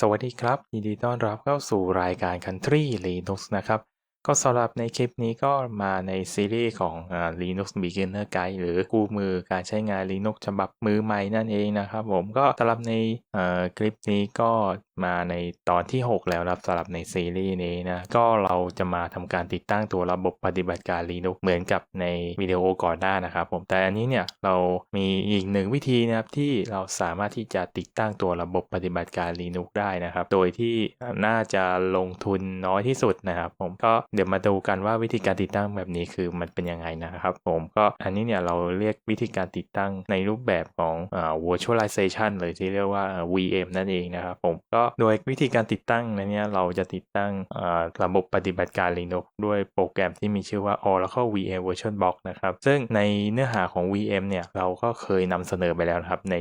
สวัสดีครับ ยินดีต้อนรับเข้าสู่รายการ Country Linux นะครับ ก็สำหรับในคลิปนี้ก็มาในซีรีส์ของ Linux Beginner Guide หรือกู้มือการใช้งาน Linux ฉบับมือใหม่นั่นเองนะครับผมก็สำหรับในคลิปนี้ก็มาในตอนที่ 6 แล้วนะครับสำหรับในซีรีส์นี้นะก็เราจะมาทำการติดตั้งตัวระบบปฏิบัติการ Linux เหมือนกับในวิดีโอก่อนหน้านะครับผมแต่อันนี้เนี่ยเรามีอีกหนึ่งวิธีนะครับที่เราสามารถที่จะติดตั้งตัวระบบปฏิบัติการ Linux ได้นะครับ โดยที่น่าจะลงทุนน้อยที่สุดนะครับ ผมก็เดี๋ยวมาดูกันว่าวิธีการติดตั้งแบบนี้คือมันเป็นยังไงนะครับผมก็อันนี้เนี่ยเราเรียกวิธีการติดตั้งในรูปแบบของอ่า virtualization เลยที่เรียกว่า VM นั่นเองนะครับผมก็โดยวิธีการติดตั้งในเนี้ยเราจะติดตั้งระบบปฏิบัติการ Linux ด้วยโปรแกรมที่มีชื่อว่า Oracle VM VirtualBox นะครับ ซึ่งในเนื้อหาของ VM เนี่ยเราก็เคยนำเสนอไปแล้วครับใน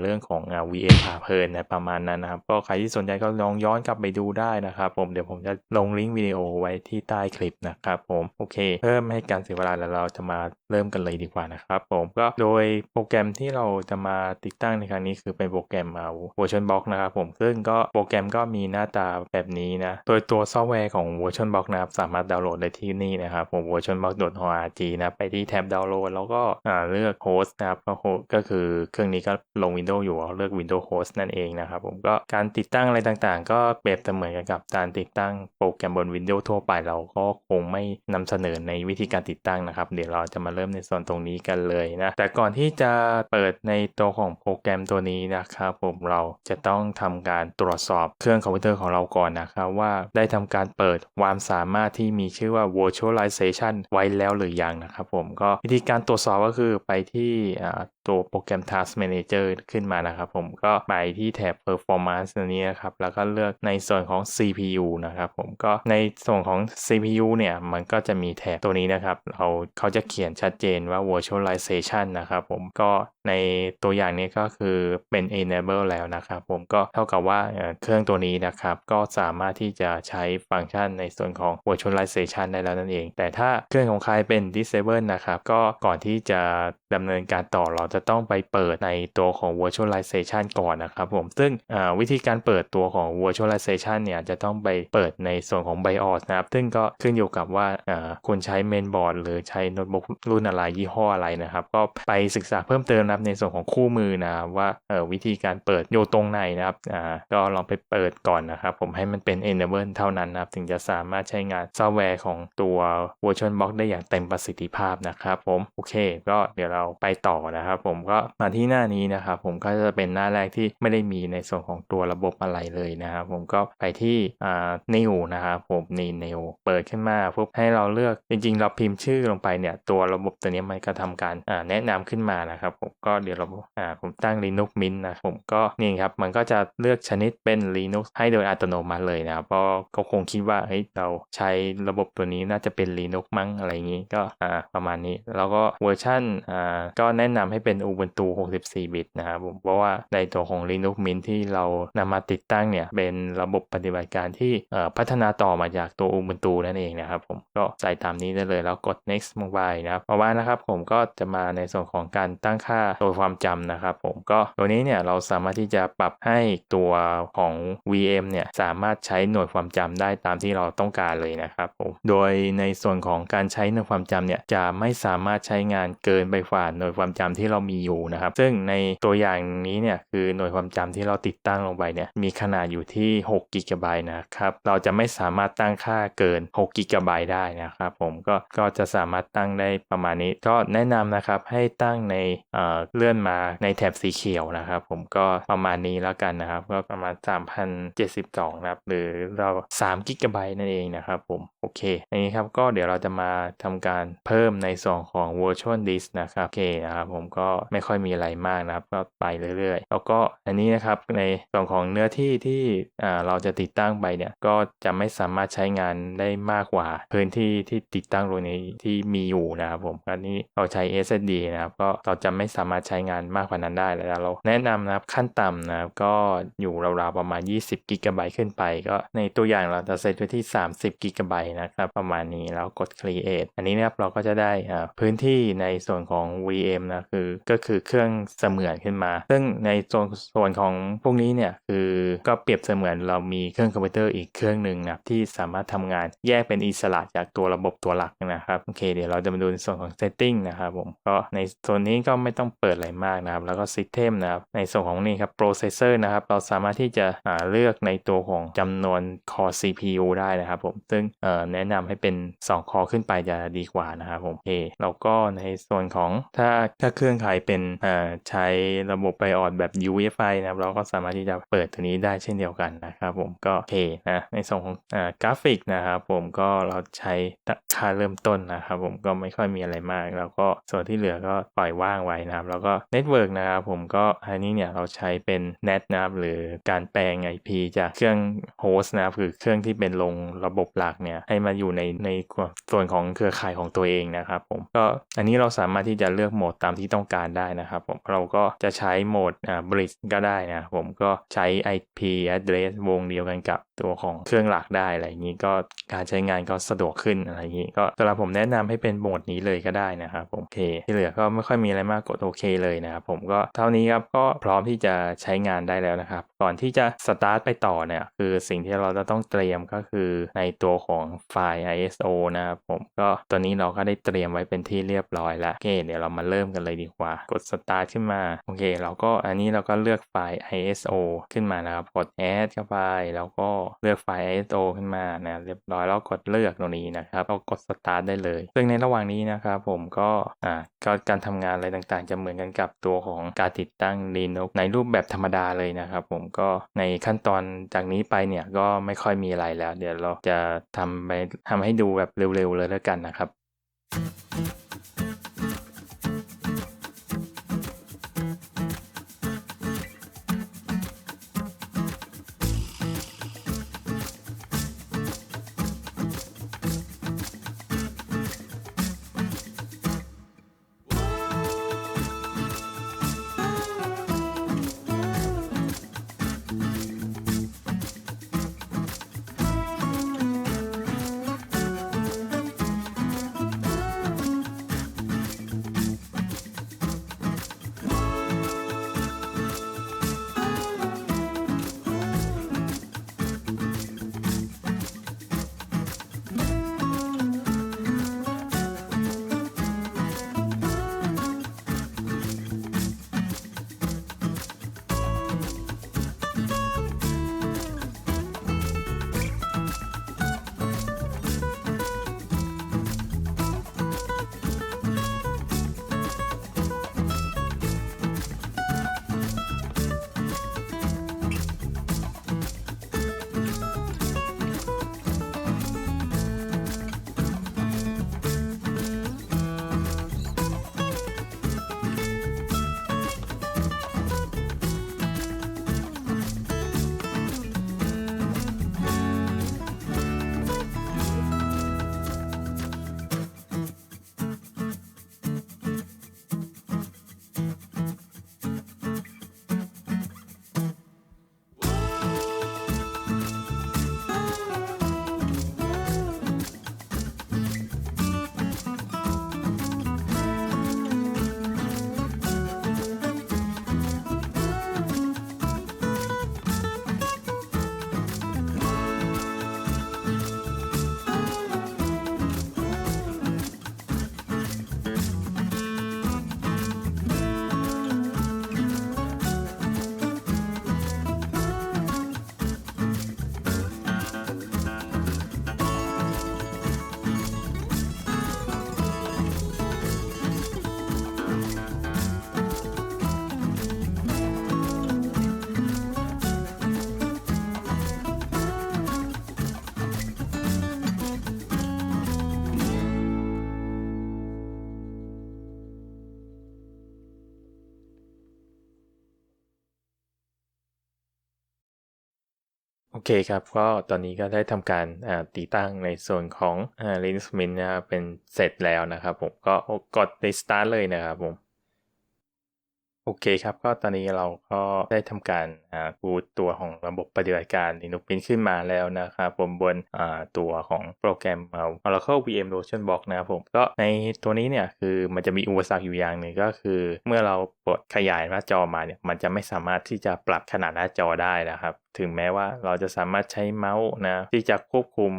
เรื่องของ VM พาเพลินนะประมาณนั้นนะครับ ก็ใครที่สนใจก็ลองย้อนกลับไปดูได้นะครับ ผมเดี๋ยวผมจะลงลิงก์วิดีโอไว้ที่ใต้คลิปนะครับผมโอเค เพิ่มให้การเสียเวลาแล้วเราจะมาเริ่มกันเลยดีกว่านะครับผมก็โดยโปรแกรมที่เราจะมาติดตั้งในครั้งนี้คือเป็นโปรแกรมอ่า VirtualBox นะครับผมซึ่งก็โปรแกรมก็มีหน้าตาแบบนี้นะ โดยตัวซอฟต์แวร์ของ VirtualBox นะครับสามารถดาวน์โหลดได้ที่นี่นะครับผม virtualbox.org นะไปที่แท็บดาวน์โหลดแล้วก็เลือกโฮสต์นะครับก็ก็คือเครื่องนี้ก็ลง Windows อยู่เลือก Windows Host นั่นเองนะครับผมก็การติดตั้งอะไรต่างๆ ก็เปรียบเสมือนกันกับการติดตั้งโปรแกรมบน Windows ทั่วไปเราก็คงไม่นำเสนอในวิธีการติดตั้งนะครับ เดี๋ยวเราจะมาเริ่มในส่วนตรงนี้กันเลยนะ แต่ก่อนที่จะเปิดในตัวของโปรแกรมตัวนี้นะครับผมเราจะต้องทำการตรวจสอบเครื่องคอมพิวเตอร์ของเราก่อนนะครับว่าได้ทำการเปิดความสามารถที่มีชื่อว่า virtualization ไว้แล้วหรือยังนะครับผมก็วิธีการตรวจสอบก็คือไปที่ตัวโปรแกรม Task Manager ขึ้นมานะครับ ผมก็ไปที่แถบ Performance ตัวนี้นะครับ แล้วก็เลือกในส่วนของ CPU นะครับ ผมก็ในส่วนของ CPU เนี่ยมันก็จะมีแถบตัวนี้นะครับ เราเขาจะเขียนชัดเจนว่า virtualization นะครับผมก็ในตัวอย่างนี้ก็คือเป็น enable แล้วนะครับ ผมก็เท่ากับว่าเอ่อเครื่องตัวนี้นะครับ ก็สามารถที่จะใช้ฟังก์ชันในส่วนของ virtualization ได้แล้วนั่นเอง แต่ถ้าเครื่องของใครเป็น disable นะครับ ก็ก่อนที่จะดำเนินการต่อเราจะต้องไปเปิดในตัวของ virtualization ก่อนนะครับผม ซึ่งวิธีการเปิดตัวของ virtualization เนี่ยจะต้องไปเปิดในส่วนของ BIOS นะครับ ซึ่งก็ขึ้นอยู่กับว่าคุณใช้ mainboard หรือใช้โน้ตบุ๊กรุ่นอะไรยี่ห้ออะไรนะครับ ก็ไปศึกษาเพิ่มเติมนะครับในส่วนของคู่มือนะครับว่าวิธีการเปิดอยู่ตรงไหนนะครับก็ลองไปเปิดก่อนนะครับ ผมให้มันเป็น enable เท่านั้นนะครับ ถึงจะสามารถใช้งานซอฟต์แวร์ของตัว VirtualBox ได้อย่างเต็มประสิทธิภาพนะครับผม โอเค ก็เดี๋ยวเราไปต่อนะครับผมก็มาที่หน้านี้นะครับผมก็จะเป็นหน้าแรกที่ไม่ได้มีในส่วนของตัวระบบอะไรเลยนะครับผมก็ไปที่อ่า new นะครับผมนี่ new เปิดขึ้นมาปุ๊บให้เราเลือกจริง ๆ เราพิมพ์ชื่อลงไปเนี่ยตัวระบบตัวนี้มันก็ทำการอ่าแนะนำขึ้นมานะครับผมก็เดี๋ยวเราอ่าผมตั้ง Linux Mint นะผมก็นี่ครับมันก็จะเลือกชนิดเป็น Linux ให้โดยอัตโนมัติเลยนะครับเพราะก็คงคิดว่าเฮ้ยเราใช้ระบบตัวนี้น่าจะเป็น Linux มั้งอะไรอย่างนี้ก็อ่าประมาณนี้ แล้วก็เวอร์ชันอ่าก็แนะนำให้เป็น็น Ubuntu 64 บิตนะครับผมเพราะว่าในตัวของ Linux Mint ที่เรานำมาติดตั้งเนี่ย เป็นระบบปฏิบัติการที่พัฒนาต่อมาจากตัว Ubuntu นั่นเองนะครับผมก็ใส่ตามนี้ได้เลยแล้วกด next ลงไปนะครับต่อมานะครับผมก็จะมาในส่วนของการตั้งค่าโดยความจำนะครับผมก็ตัวนี้เนี่ยเราสามารถที่จะปรับให้ตัวของ VM เนี่ยสามารถใช้หน่วยความจำได้ตามที่เราต้องการเลยนะครับผมโดยในส่วนของการใช้หน่วยความจำเนี่ยจะไม่สามารถใช้งานเกินไปกว่าหน่วยความจำที่เรามีอยู่นะครับ ซึ่งในตัวอย่างนี้เนี่ยคือหน่วยความจำที่เราติดตั้งลงไปเนี่ยมีขนาดอยู่ที่6กิกะไบต์นะครับเราจะไม่สามารถตั้งค่าเกิน6กิกะไบต์ได้นะครับผมก็ก็จะสามารถตั้งได้ประมาณนี้ ก็แนะนำนะครับให้ตั้งในเอ่อเลื่อนมาในแถบสีเขียวนะครับ ผมก็ประมาณนี้แล้วกันนะครับ ก็ประมาณ 3,072นะครับหรือเรา3กิกะไบต์นั่นเองนะครับผม โอเคอันนี้ครับก็เดี๋ยวเราจะมาทำการเพิ่มในส่วนของ virtual disk นะครับโอเคนะครับผมก็ไม่ค่อยมีอะไรมากนะครับก็ไปเรื่อยๆ แล้วก็อันนี้นะครับในส่วนของเนื้อที่ที่อ่าเราจะติดตั้งไปเนี่ยก็จะไม่สามารถใช้งานได้มากกว่า พื้นที่ที่ติดตั้งตรงนี้ที่มีอยู่นะครับผมอันนี้เราใช้ SSD นะครับก็เราจะไม่สามารถใช้งานมากกว่านั้นได้แล้วเราแนะนำนะครับขั้นต่ำนะครับก็อยู่ราวๆประมาณ 20กิกะไบต์ขึ้นไป ก็ในตัวอย่างเราจะเซตไว้ที่ 30กิกะไบต์นะครับ ประมาณนี้แล้วกด create อันนี้นะครับเราก็จะได้พื้นที่ในส่วนของ VM นะคือก็คือเครื่องเสมือนขึ้นมา ซึ่งในส่วนส่วนของพวกนี้เนี่ยคือก็เปรียบเสมือนเรามีเครื่องคอมพิวเตอร์อีกเครื่องหนึ่งนะที่สามารถทำงานแยกเป็นอิสระจากตัวระบบตัวหลักนะครับโอเคเดี๋ยวเราจะมาดูในส่วนของ setting นะครับผมก็ในส่วนนี้ก็ไม่ต้องเปิดอะไรมากนะครับแล้วก็ system นะครับในส่วนของนี่ครับ processor นะครับเราสามารถที่จะเลือกในตัวของจำนวน core CPU ได้นะครับผมซึ่งเอ่อแนะนำให้เป็น 2 คอขึ้นไปจะดีกว่านะครับผมโอเคแล้วก็ในส่วนของถ้าถ้าเครื่องใครเป็นใช้ระบบไบออดแบบ UEFI นะครับเราก็สามารถที่จะเปิดตัวนี้ได้เช่นเดียวกันนะครับผมก็โอเคนะในส่วนของกราฟิกนะครับผมก็เราใช้ค่าเริ่มต้นนะครับผมก็ไม่ค่อยมีอะไรมาก แล้วก็ส่วนที่เหลือก็ปล่อยว่างไว้นะครับ แล้วก็เน็ตเวิร์กนะครับผมก็อันนี้เนี่ยเราใช้เป็น NAT นะครับหรือการแปลง IP จากเครื่องโฮสต์นะครับคือเครื่องที่เป็นลงระบบหลักเนี่ยให้มาอยู่ในในส่วนของเครือข่ายของตัวเองนะครับผมก็อันนี้เราสามารถที่จะเลือกโหมดตามที่ต้องการได้นะครับผมเราก็จะใช้โหมดอ่าบริดก็ได้นะผมก็ใช้ IP address วงเดียวกันกับ ตัวของเครื่องหลักได้อะไรอย่างนี้ก็การใช้งานก็สะดวกขึ้นอะไรอย่างนี้ ก็สำหรับผมแนะนำให้เป็นโหมดนี้เลยก็ได้นะครับผมโอเค ที่เหลือก็ไม่ค่อยมีอะไรมากกดโอเคเลยนะครับผมก็เท่านี้ครับก็พร้อมที่จะใช้งานได้แล้วนะครับ ก่อนที่จะสตาร์ทไปต่อเนี่ยคือสิ่งที่เราจะต้องเตรียมก็คือในตัวของไฟล์ ISO นะครับผมก็ตัวนี้เราก็ได้เตรียมไว้เป็นที่เรียบร้อยแล้วโอเคเดี๋ยวเรามาเริ่มกันเลยดีกว่า กดสตาร์ทขึ้นมาโอเคเราก็อันนี้เราก็เลือกไฟล์ ISO ขึ้นมานะครับกด add เข้าไปแล้วก็เลือกไฟล์ ISO ขึ้นมานะเรียบร้อยแล้วกดเลือกตรงนี้นะครับก็กดสตาร์ทได้เลย ซึ่งในระหว่างนี้นะครับผมก็อ่าก็การทำงานอะไรต่างๆ จะเหมือนกันกับตัวของการติดตั้ง Linux ในรูปแบบธรรมดาเลยนะครับผมก็ในขั้นตอนจากนี้ไปเนี่ยก็ไม่ค่อยมีอะไรแล้ว เดี๋ยวเราจะทำไปทำให้ดูแบบเร็วๆเลยแล้วกันนะครับ โอเคครับ ก็ตอนนี้ก็ได้ทำการติดตั้งในส่วนของ Linux Mint นะครับเป็นเสร็จแล้วนะครับผมก็กด Restart เลยนะครับผมโอเคครับ ก็ตอนนี้เราก็ได้ทำการบูตตัวของระบบปฏิบัติการ Linux Mint ขึ้นมาแล้วนะครับผมบนตัวของโปรแกรมเอา Oracle VM Notion Box นะครับผมก็ในตัวนี้เนี่ยคือมันจะมีอุปสรรคอยู่อย่างหนึ่งก็คือ เมื่อเราปลดขยายหน้าจอมาเนี่ยมันจะไม่สามารถที่จะปรับขนาดหน้าจอได้นะครับ ถึงแม้ว่าเราจะสามารถใช้เมาส์นะที่จะควบคุม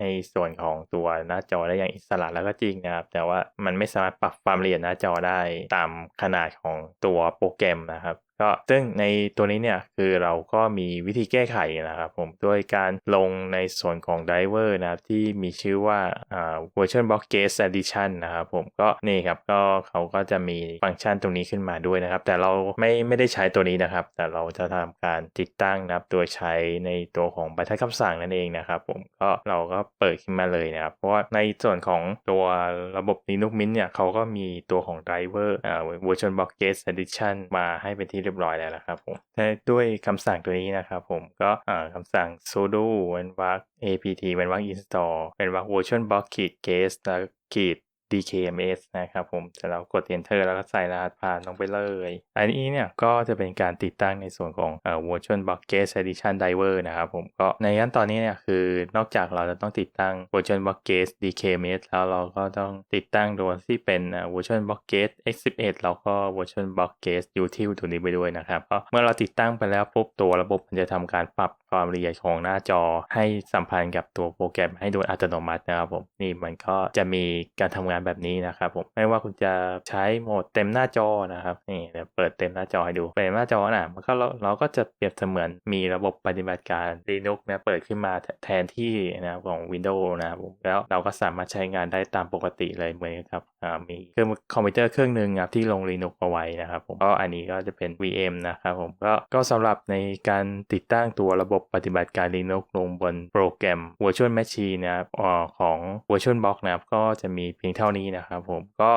ในส่วนของตัวหน้าจอได้อย่างอิสระแล้วก็จริงนะครับ แต่ว่ามันไม่สามารถปรับความละเอียดหน้าจอได้ตามขนาดของตัวโปรแกรมนะครับก็ซึ่งในตัวนี้เนี่ยคือเราก็มีวิธีแก้ไขนะครับผมด้วยการลงในส่วนของ driver นะครับที่มีชื่อว่าอ่า version box guest edition นะครับผมก็นี่ครับก็เขาก็จะมีฟังก์ชันตรงนี้ขึ้นมาด้วยนะครับ แต่เราไม่ไม่ได้ใช้ตัวนี้นะครับ แต่เราจะทำการติดตั้งนะครับโดยใช้ในตัวของบรรทัดคำสั่งนั่นเองนะครับผมก็เราก็เปิดขึ้นมาเลยนะครับ เพราะว่าในส่วนของตัวระบบ Linux Mint เนี่ยเขาก็มีตัวของ driver อ่า version box guest edition มาให้เป็นที่เรียบร้อยแล้วนะครับผมและด้วยคำสั่งตัวนี้นะครับผมก็อ่าคำสั่ง sudo เว้นวรรค apt เว้นวรรค install เว้นวรรค version box ขีด guest แล้วขีด dkms นะครับผมเสร็จแล้วกด enter แล้วก็ใส่รหัสผ่านลงไปเลย อันนี้เนี่ยก็จะเป็นการติดตั้งในส่วนของเอ่อ version box guest edition driver นะครับผมก็ในขั้นตอนนี้เนี่ยคือนอกจากเราจะต้องติดตั้ง version box guest dkms แล้วเราก็ต้องติดตั้งตัวที่เป็น version box guest x11 แล้วก็ version box guest util ตัวนี้ไปด้วยนะครับก็เมื่อเราติดตั้งไปแล้วปุ๊บตัวระบบมันจะทำการปรับความละเอียดของหน้าจอให้สัมพันธ์กับตัวโปรแกรมให้โดยอัตโนมัตินะครับผมนี่มันก็จะมีการทำงานแบบนี้นะครับผมไม่ว่าคุณจะใช้โหมดเต็มหน้าจอนะครับนี่เดี๋ยวเปิดเต็มหน้าจอให้ดูเต็มหน้าจอนะมันก็เราเราก็จะเปรียบเสมือนมีระบบปฏิบัติการ Linux นะเปิดขึ้นมาแทนที่นะของ Windows นะครับผมแล้วเราก็สามารถใช้งานได้ตามปกติเลยเหมือนกับมีเครื่องคอมพิวเตอร์เครื่องหนึ่งครับที่ลง Linux เอาไว้นะครับผมก็อันนี้ก็จะเป็น VM นะครับผมก็ก็สำหรับในการติดตั้งตัวระบบปฏิบัติการ Linux ลงบนโปรแกรม Virtual Machine นะครับอ่าของ Virtual Box นะครับก็จะมีเพียงเท่านี้นะครับผมก็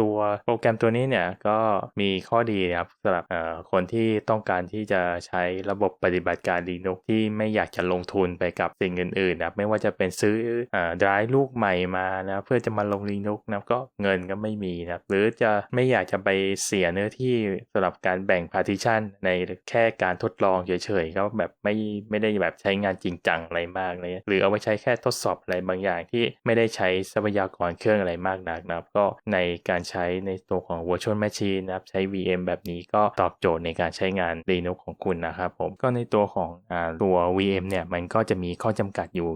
ตัวโปรแกรมตัวนี้เนี่ยก็มีข้อดีนะครับสำหรับคนที่ต้องการที่จะใช้ระบบปฏิบัติการ Linux ที่ไม่อยากจะลงทุนไปกับสิ่งอื่นๆนะครับไม่ว่าจะเป็นซื้ออ่า drive ลูกใหม่มานะเพื่อจะมาลง Linux นะก็เงินก็ไม่มีนะหรือจะไม่อยากจะไปเสียเนื้อที่สำหรับการแบ่ง partition ในแค่การทดลองเฉยๆก็แบบไม่ไม่ได้แบบใช้งานจริงจังอะไรมากเลย หรือเอาไว้ใช้แค่ทดสอบอะไรบางอย่างที่ไม่ได้ใช้ทรัพยากรเครื่องอะไรมากนักนะครับ ก็ในการใช้ในตัวของ virtual machine นะครับ ใช้ VM แบบนี้ก็ตอบโจทย์ในการใช้งาน Linux ของคุณนะครับผมก็ในตัวของอตัว VM เนี่ยมันก็จะมีข้อจำกัดอยู่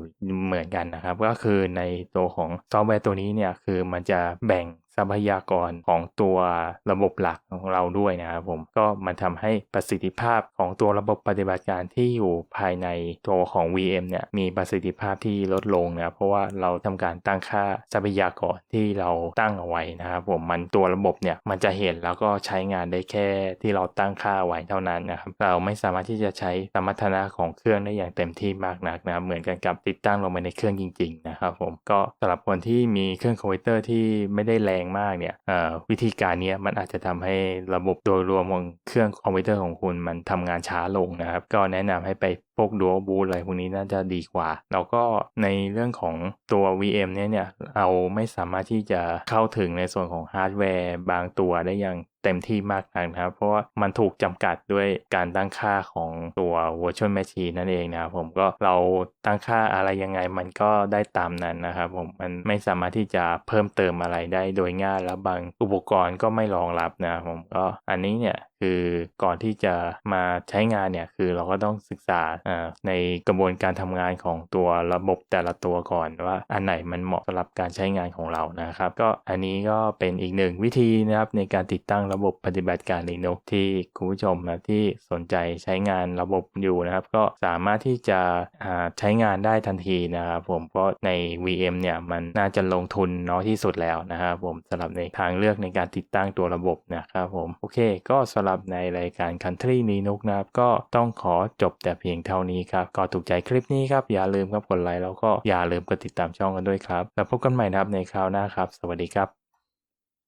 เหมือนกันนะครับ ก็คือในตัวของซอฟต์แวร์ตัวนี้เนี่ยคือมันจะแบ่ง ทรัพยากรของตัวระบบหลักของเราด้วยนะครับผมก็มันทำให้ประสิทธิภาพของตัวระบบปฏิบัติการที่อยู่ภายในตัวของ VM เนี่ยมีประสิทธิภาพที่ลดลงนะครับเพราะว่าเราทำการตั้งค่าทรัพยากรที่เราตั้งเอาไว้นะครับผมมันตัวระบบเนี่ยมันจะเห็นแล้วก็ใช้งานได้แค่ที่เราตั้งค่าไว้เท่านั้นนะครับเราไม่สามารถที่จะใช้สมรรถนะของเครื่องได้อย่างเต็มที่มากนักนะครับเหมือนกันกับติดตั้งลงไปในเครื่องจริงๆนะครับผมก็สำหรับคนที่มีเครื่องคอมพิวเตอร์ที่ไม่ได้แรงมากเนี่ยวิธีการนี้มันอาจจะทำให้ระบบโดยรวมของเครื่องคอมพิวเตอร์ของคุณมันทำงานช้าลงนะครับ ก็แนะนำให้ไปพวกดัวบูอะไรพวกนี้น่าจะดีกว่า แล้วก็ในเรื่องของตัว VM เนี่ยเนี่ยเราไม่สามารถที่จะเข้าถึงในส่วนของฮาร์ดแวร์บางตัวได้อย่าง เต็มที่มากนักนะครับ เพราะว่ามันถูกจำกัดด้วยการตั้งค่าของตัว virtual machine นั่นเองนะครับผมก็เราตั้งค่าอะไรยังไงมันก็ได้ตามนั้นนะครับผมมันไม่สามารถที่จะเพิ่มเติมอะไรได้โดยง่ายแล้วบางอุปกรณ์ก็ไม่รองรับนะผมก็อันนี้เนี่ย คือก่อนที่จะมาใช้งานเนี่ยคือเราก็ต้องศึกษาในกระบวนการทำงานของตัวระบบแต่ละตัวก่อนว่าอันไหนมันเหมาะสำหรับการใช้งานของเรานะครับ ก็อันนี้ก็เป็นอีกหนึ่งวิธีนะครับในการติดตั้งระบบปฏิบัติการ Linux ที่คุณผู้ชมนะที่สนใจใช้งานระบบอยู่นะครับ ก็สามารถที่จะใช้งานได้ทันทีนะครับผมเพราะใน VM เนี่ยมันน่าจะลงทุนน้อยที่สุดแล้วนะครับผมสำหรับในทางเลือกในการติดตั้งตัวระบบนะครับผมโอเค ก็สำหรับในรายการ Country Linux นะครับก็ต้องขอจบแต่เพียงเท่านี้ครับก็ถูกใจคลิปนี้ครับอย่าลืมครับกดไลค์แล้วก็อย่าลืมกดติดตามช่องกันด้วยครับแล้วพบกันใหม่นะครับในคราวหน้าครับ สวัสดีครับ